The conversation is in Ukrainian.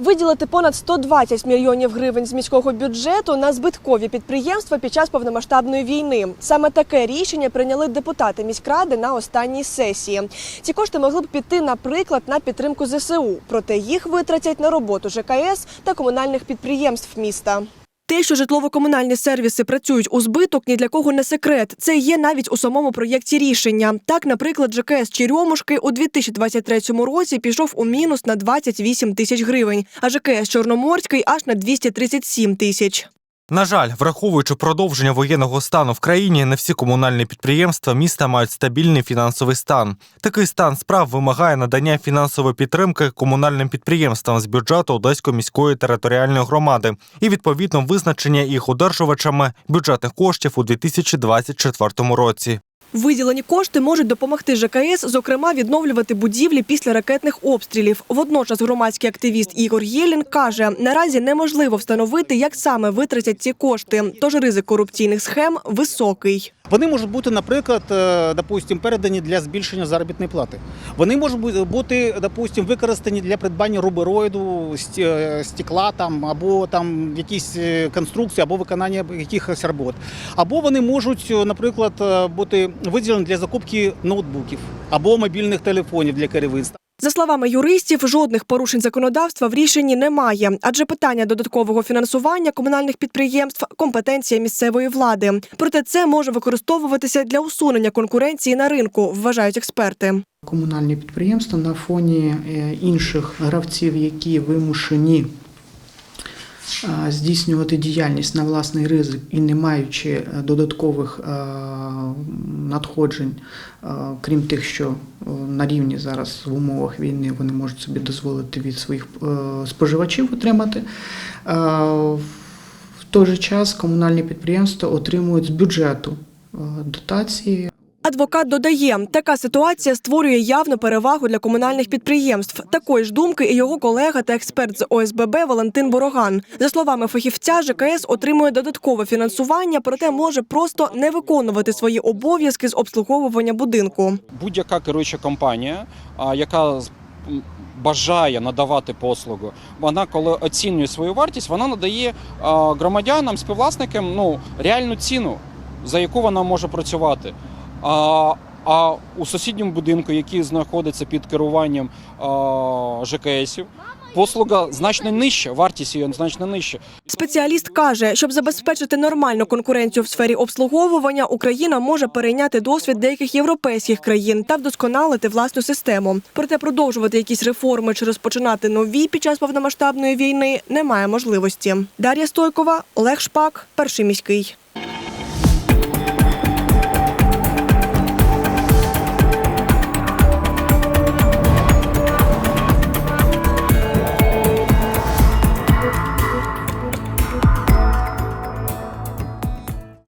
Виділити понад 120 мільйонів гривень з міського бюджету на збиткові підприємства під час повномасштабної війни. Саме таке рішення прийняли депутати міськради на останній сесії. Ці кошти могли б піти, наприклад, на підтримку ЗСУ, проте їх витратять на роботу ЖКС та комунальних підприємств міста. Те, що житлово-комунальні сервіси працюють у збиток, ні для кого не секрет. Це є навіть у самому проєкті рішення. Так, наприклад, ЖКС Черемушки у 2023 році пішов у мінус на 28 тисяч гривень, а ЖКС Чорноморський аж на 237 тисяч. На жаль, враховуючи продовження воєнного стану в країні, не всі комунальні підприємства міста мають стабільний фінансовий стан. Такий стан справ вимагає надання фінансової підтримки комунальним підприємствам з бюджету Одеської міської територіальної громади і відповідно визначення їх одержувачами бюджетних коштів у 2024 році. Виділені кошти можуть допомогти ЖКС, зокрема, відновлювати будівлі після ракетних обстрілів. Водночас громадський активіст Ігор Єлін каже, наразі неможливо встановити, як саме витратять ці кошти, тож ризик корупційних схем високий. Вони можуть бути, наприклад, е, допустим, передані для збільшення заробітної плати. Вони можуть бути, допустим, використані для придбання рубероїду, е, стекла там, або там якісь е, конструкції, або виконання якихось робот. Або вони можуть, наприклад, бути виділені для закупки ноутбуків або мобільних телефонів для керівництва. За словами юристів, жодних порушень законодавства в рішенні немає, адже питання додаткового фінансування комунальних підприємств компетенція місцевої влади. Проте це може використовуватися для усунення конкуренції на ринку, вважають експерти. комунальні підприємства на фоні е, інших гравців, які вимушені здійснювати діяльність на власний ризик і не маючи е, додаткових е, надходжень, е, крім тих, що на рівні зараз в умовах війни вони можуть собі дозволити від своїх споживачів отримати. В той же час комунальні підприємства отримують з бюджету дотації Адвокат додає, така ситуація створює явну перевагу для комунальних підприємств. Такої ж думки і його колега та експерт з ОСББ Валентин Бороган. За словами фахівця, ЖКС отримує додаткове фінансування, проте може просто не виконувати свої обов'язки з обслуговування будинку. будь-яка керуюча компанія, яка бажає надавати послугу, вона коли оцінює свою вартість, вона надає громадянам, співвласникам ну, реальну ціну, за яку вона може працювати. А, а у сусідньому будинку, який знаходиться під керуванням а, ЖКСів, послуга значно нижча, вартість її значно нижча. Спеціаліст каже, щоб забезпечити нормальну конкуренцію в сфері обслуговування, Україна може перейняти досвід деяких європейських країн та вдосконалити власну систему. Проте продовжувати якісь реформи чи розпочинати нові під час повномасштабної війни немає можливості. Дар'я Стойкова, Олег Шпак, перший міський.